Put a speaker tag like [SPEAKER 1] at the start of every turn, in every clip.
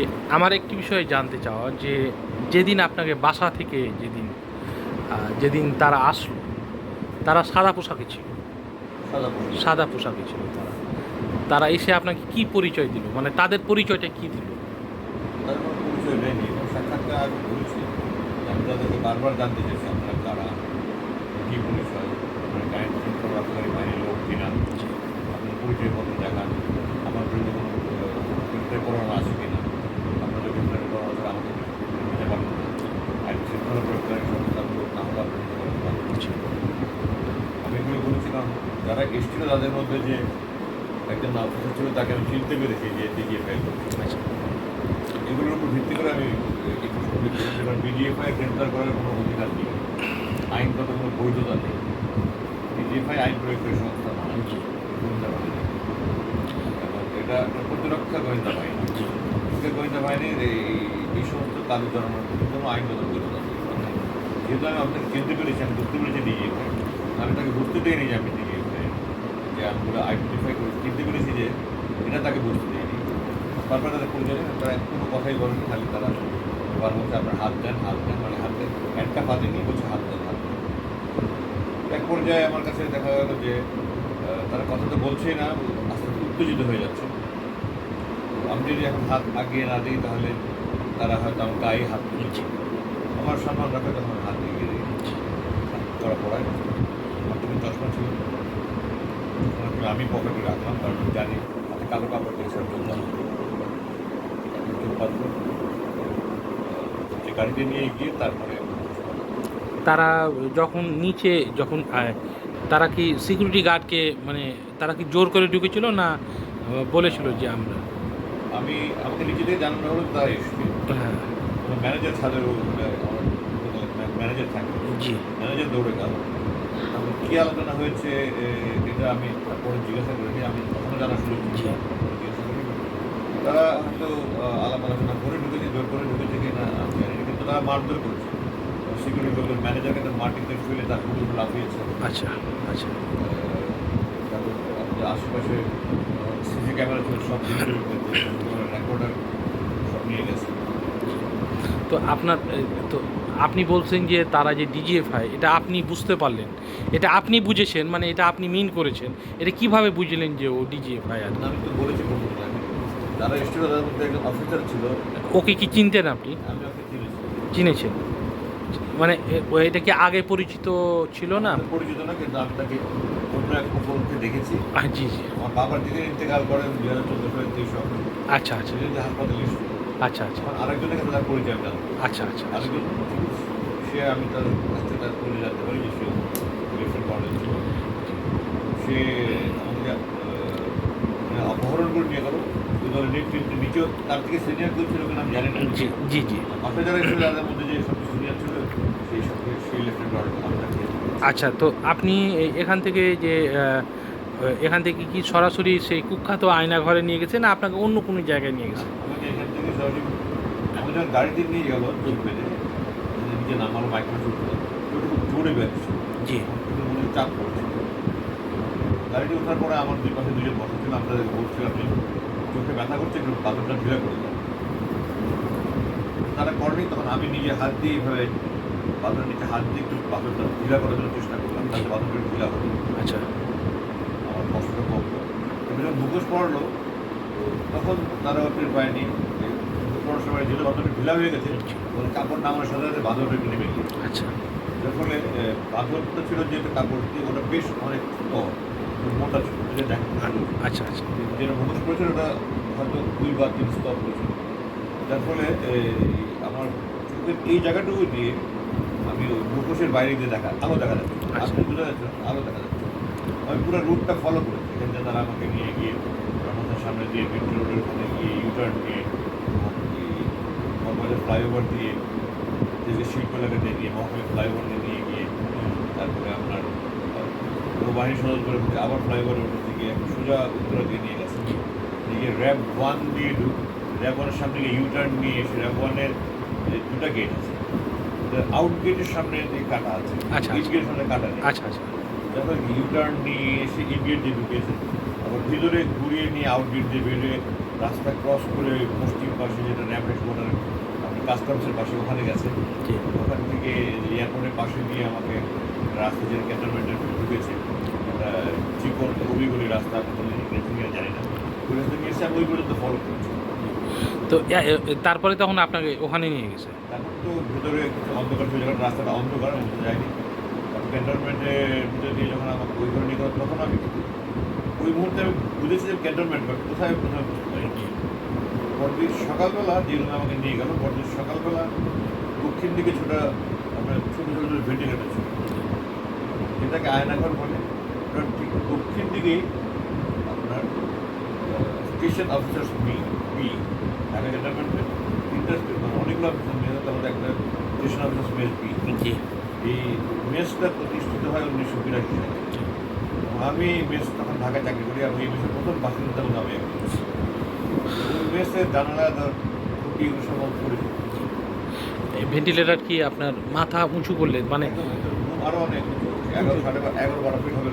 [SPEAKER 1] যে আমার একটি বিষয়ে জানতে চাওয়া যে যেদিন আপনাকে বাসা থেকে যেদিন যেদিন তারা আসলো তারা সাদা পোশাকে ছিল।
[SPEAKER 2] সাদা পোশাক।
[SPEAKER 1] ছিল তারা। তারা এসে আপনাকে কি পরিচয় দিল? মানে তাদের পরিচয়টা কি দিল?
[SPEAKER 2] বারবার জানতে চাইছি আপনারা কারা? কী পরিচয়? আপনার গায়ের শৃঙ্খলা রক্ষাকারী বাহিনীর লোক কিনা? আপনার পরিচয় পত্র দেখান। আমার বিরুদ্ধে কোনো আছে কিনা আপনাদের গ্রেপ্তার করানো ছাড়া আমাকে দিতে পারবেন না আইন শৃঙ্খলা প্রয়োগকারী সংস্থার লোক না হলে আপনি দিতে পারবেন না। আমি এগুলো বলেছি কারণ যারা এসেছিল তাদের মধ্যে যে একজন অফিসার ছিল তাকে আমি চিনতে পেরেছি যে
[SPEAKER 1] আচ্ছা
[SPEAKER 2] এগুলোর উপর ভিত্তি করে আমি কারণ বিজিএফআই গ্রেপ্তার করার কোনো অধিকার নেই। আইনগত কোনো বৈধতা নেই। বিজিএফআই আইন প্রয়োগকারী সংস্থা নয়।
[SPEAKER 1] জি।
[SPEAKER 2] গোয়েন্দা বাহিনী। এবং এটা একটা প্রতিরক্ষা গোয়েন্দা বাহিনী। গোয়েন্দা বাহিনীর এই এই সমস্ত কাজ জানানোর কোনো আইনগত বৈধতা নেই যেহেতু আমি আপনাকে চিনতে পেরেছি আমি বুঝতে পেরেছি ডিজিএফআই আমি তাকে বুঝতে দেয়নি যে আমি ডিজিএফআই যে আমি পুরো আইডেন্টিফাই করে চিনতে পেরেছি যে এটা তাকে বুঝতে দেয়নি। তারপরে তাদের পরিচয় তারা কোনো কথাই বলেনি খালি তারা এবার বলছে আপনার হাত দেন হাত দেন মানে হাতে একটা হাতে নিয়ে বলছে হাত দেন হাত দেন। এক পর্যায়ে আমার কাছে দেখা গেল যে তারা কথা তো বলছেই না আস্তে আস্তে উত্তেজিত হয়ে যাচ্ছে। আমি যদি এখন হাত আগিয়ে না দিই তাহলে তারা হয়তো আমার গায়ে হাত দিচ্ছে আমার সম্মান রাখে তখন হাত এগিয়ে দিই করা পড়ায়। আমার চশমা ছিল আমি পকেটে রাখলাম কারণ জানি হাতে কালো কাপড় দিয়ে সব যে গাড়িতে নিয়ে গিয়ে তারপরে
[SPEAKER 1] তারা যখন নিচে যখন তারা কি সিকিউরিটি গার্ডকে মানে তারা কি জোর করে ঢুকেছিল না বলেছিল যে আমরা?
[SPEAKER 2] আমি আমাকে নিচে দিয়ে জানানো হলো তারা এসছে।
[SPEAKER 1] হ্যাঁ।
[SPEAKER 2] ম্যানেজার ছাদের ম্যানেজার থাকে।
[SPEAKER 1] জি।
[SPEAKER 2] ম্যানেজার দৌড়ে গেল। কী আলোচনা হয়েছে এটা আমি পরে জিজ্ঞাসা করিনি আমি তখনও জানা শুরু তারা হয়তো আলাপ আলোচনা করে ঢুকেছে জোর করে ঢুকেছে কি না আমি জানি কিন্তু তারা মারধর করেছে। সিকিউরিটি লোকের ম্যানেজারকে তার মাটিতে ফেলে তার পুরো লাফিয়েছে।
[SPEAKER 1] আচ্ছা আচ্ছা।
[SPEAKER 2] তারপর আশেপাশে সিসি ক্যামেরা ছিল সব রেকর্ডার সব নিয়ে গেছে।
[SPEAKER 1] তো আপনার তো আপনি বলছেন যে তারা যে ডিজিএফআই এটা আপনি বুঝতে পারলেন। এটা আপনি বুঝেছেন মানে এটা আপনি মিন করেছেন। এটা কীভাবে বুঝলেন যে ও ডিজিএফআই আর
[SPEAKER 2] আমি তো বলেছি মধ্যে একজন অফিসার ছিল।
[SPEAKER 1] ওকে কি চিনতেন আপনি? চিনেছেন। মানে এটা কি আগে পরিচিত ছিল না?
[SPEAKER 2] পরিচিত না কিন্তু আমি তাকে অন্য এক উপলক্ষে দেখেছি।
[SPEAKER 1] জি জি।
[SPEAKER 2] আমার বাবার দিকে ইন্তেকাল করেন দুই হাজার চোদ্দ সালের তেইশ
[SPEAKER 1] আচ্ছা আচ্ছা।
[SPEAKER 2] হাসপাতালে
[SPEAKER 1] আচ্ছা আচ্ছা।
[SPEAKER 2] আরেকজনের কাছে তার পরিচয় জানতাম
[SPEAKER 1] আচ্ছা আচ্ছা।
[SPEAKER 2] আরেকজন? সে আমি তার কাছ থেকে তার পরিচয় জানতে পারি যে সে ইলেকশন কর্নার সে আমাকে মানে অপহরণ করে নিয়ে গেল। নিচেও তার থেকে সিনিয়র কেউ ছিল কিনা আমি জানি না।
[SPEAKER 1] জি জি জি।
[SPEAKER 2] মাঠে যারা এসেছিল তাদের মধ্যে যে সব সিনিয়র ছিল সেই সব সেই লেফটেন্ট আমি
[SPEAKER 1] আচ্ছা তো আপনি এখান থেকে যে এখান থেকে কি সরাসরি সেই কুখ্যাত আয়না ঘরে নিয়ে গেছে না আপনাকে অন্য কোনো জায়গায় নিয়ে গেছে
[SPEAKER 2] আমাকে এখান থেকে সরাসরি আমি যখন গাড়িতে নিয়ে গেল চোখ পেলে নিজে নামালো মাইক্রোফোন খুব জোরে বেরোচ্ছে
[SPEAKER 1] জি।
[SPEAKER 2] মনে চাপ পড়ছে। গাড়িটি ওঠার পরে আমার দুই পাশে দুজন বসা ছিল আমরা বলছিলাম আপনি চোখে ব্যথা করছে একটু পাথরটা ঢিলা করে দেন। তারা করেনি তখন আমি নিজে হাত দিয়ে এইভাবে পাথরের নিচে হাত দিয়ে একটু পাথরটা ঢিলা করার জন্য চেষ্টা করলাম তাতে পাথরটা ঢিলা হলো
[SPEAKER 1] আচ্ছা।
[SPEAKER 2] আমার কষ্টটা কমলো এবার যখন মুখোশ পড়ল তখন তারা টের পায়নি। পড়ার সময় যেহেতু বাঁধরটা ঢিলা হয়ে গেছে কাপড় নামানোর সাথে সাথে একটু নেমে গিয়েছে
[SPEAKER 1] আচ্ছা।
[SPEAKER 2] যার ফলে বাঁধরটা ছিল যেহেতু কাপড় দিয়ে ওটা বেশ অনেক মোটা ছিল যেটা
[SPEAKER 1] আচ্ছা আচ্ছা।
[SPEAKER 2] যেটা মুখোশ পড়েছিল ওটা হয়তো দুই বা তিন স্তর পড়েছিল। যার ফলে আমার চোখের এই জায়গাটুকু দিয়ে আমি মুখোশের বাইরে দিয়ে দেখা আলো দেখা যাচ্ছে।
[SPEAKER 1] আচ্ছা।
[SPEAKER 2] আপনি বোঝা যাচ্ছে না, আলো দেখা যাচ্ছে। আমি পুরো রুটটা ফলো করেছি। এখান থেকে তারা আমাকে নিয়ে গিয়ে রহমতের সামনে দিয়ে মিন্টু রোডের ওখানে গিয়ে ইউটার্ন নিয়ে মহাবাজার ফ্লাইওভার দিয়ে যে শিল্প এলাকা দিয়ে গিয়ে মহাবাজার ফ্লাইওভার দিয়ে নিয়ে গিয়ে তারপরে আপনার বাহিনী সদর করে আবার ফ্লাইওভারে উঠে গিয়ে সোজা উত্তরা দিয়ে নিয়ে গেছে। দিয়ে র্যাব ওয়ান দিয়ে ঢুক র্যাব ওয়ানের সামনে গিয়ে ইউটার্ন নিয়ে এসে র্যাব ওয়ানের যে দুটা গেট আছে। আউট গেটের সামনে যে কাটা আছে
[SPEAKER 1] আচ্ছা,
[SPEAKER 2] ইট
[SPEAKER 1] আচ্ছা।
[SPEAKER 2] গেটের সামনে কাটা নেই।
[SPEAKER 1] আচ্ছা আচ্ছা।
[SPEAKER 2] যখন ইউটার্ন নিয়ে এসে ইট গেট দিয়ে ঢুকেছে। আবার ভিতরে ঘুরিয়ে নিয়ে আউট গেট দিয়ে বেরিয়ে রাস্তা ক্রস করে পশ্চিম পাশে যেটা র্যাম হেডকোয়ার্টার কাস্টমসের পাশে ওখানে গেছে। ওখান থেকে এয়ারপোর্টের পাশে গিয়ে আমাকে রাস্তা যে ক্যান্টনমেন্টে ঢুকেছে চিকন অবিগলি রাস্তা আমি বলে ইংরেজি জানি না। রাস্তা এসে আমি ফলো করেছি।
[SPEAKER 1] তো এ- তারপরে তখন আপনাকে ওখানে নিয়ে গেছে?
[SPEAKER 2] তারপর তো ভেতরে অন্ধকার ছিল যখন রাস্তাটা অন্ধকার আমি যাইনি। ভিতরে দিয়ে যখন আমাকে ওই করে নিয়ে গেল তখন আমি ওই মুহূর্তে আমি বুঝেছি যে ক্যান্টনমেন্ট কোথায় কোথায় পরদিন সকালবেলা যে রুমে আমাকে নিয়ে গেল। পরদিন সকালবেলা দক্ষিণ দিকে ছোটা আপনার ছোটো ছোটো ভেন্টিলেটার ছিল যেটাকে আয়নাঘর বলে। ঠিক দক্ষিণ দিকেই আপনার station officers B B Dhaka ক্যান্টনমেন্টের তিনটা মানে অনেকগুলো অফিসার মেয়ে তার মধ্যে একটা স্টেশন অফিসার্স মেস বি এই মেসটা প্রতিষ্ঠিত হয় উনিশশো বিরাশি সালে। আমি মেস তখন ঢাকা চাকরি করি। আমি এই মেসের প্রথম বাসিন্দা হলাম
[SPEAKER 1] ভেন্টিলেটর কি আপনার মাথা উঁচু করলে? মানে
[SPEAKER 2] আরও অনেক এগারো সাড়ে এগারো বারো ফিট হবে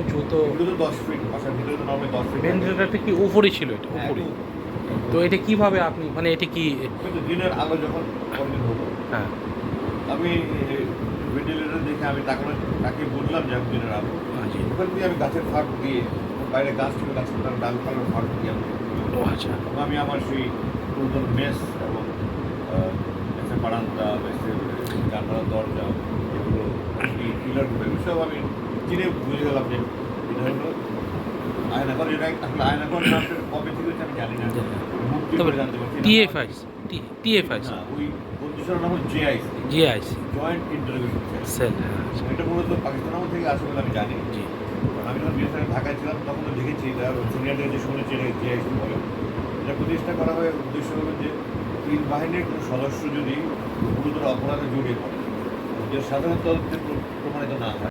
[SPEAKER 2] উঁচু
[SPEAKER 1] তো
[SPEAKER 2] দশ ফিট বাসার ভিতরে তো নর্মালি দশ ফিট।
[SPEAKER 1] ভেন্টিলেটরটা কি ছিল এটা?
[SPEAKER 2] হ্যাঁ,
[SPEAKER 1] তো এটা কীভাবে আপনি মানে এটা কি
[SPEAKER 2] দিনের আলো যখন হলো
[SPEAKER 1] হ্যাঁ।
[SPEAKER 2] আমি ভেন্টিলেটর দেখে আমি তাকে বুঝলাম যে আমি দিনের আলো। ওখান দিয়ে আমি গাছের ফাঁক দিয়ে বাইরে গাছ ছিল গাছের ডাল ফাঁক দিয়ে আমি
[SPEAKER 1] ও আচ্ছা
[SPEAKER 2] আমি আমার সেই পুরাতন মেস এবং মেসের বারান্দা মেসের জানলার দরজা এগুলো সব আমি চিনে বুঝে গেলাম যে এটা হলো আয়নাঘর এটা আসলে আয়নাঘর নামটা কবে থেকে আমি জানি না।
[SPEAKER 1] তবে টিএফআইস
[SPEAKER 2] না, ওই পজিশনের নাম JIC.
[SPEAKER 1] GIC.
[SPEAKER 2] Joint interview
[SPEAKER 1] cell.
[SPEAKER 2] এটা মূলত পাকিস্তান থেকে আসে বলে আমি জানি।
[SPEAKER 1] জি
[SPEAKER 2] আমি যখন বিএসএফ ঢাকায় ছিলাম তখন দেখেছি, এটা সিনিয়রদের যে শুনেছি, এটা ইতিহাস বলে এটা প্রতিষ্ঠা করা হয় উদ্দেশ্য হবে যে তিন বাহিনীর কোনো সদস্য যদি গুরুতর অপরাধে জড়িয়ে পড়ে যে সাধারণ তদন্তে প্রমাণিত না হয়।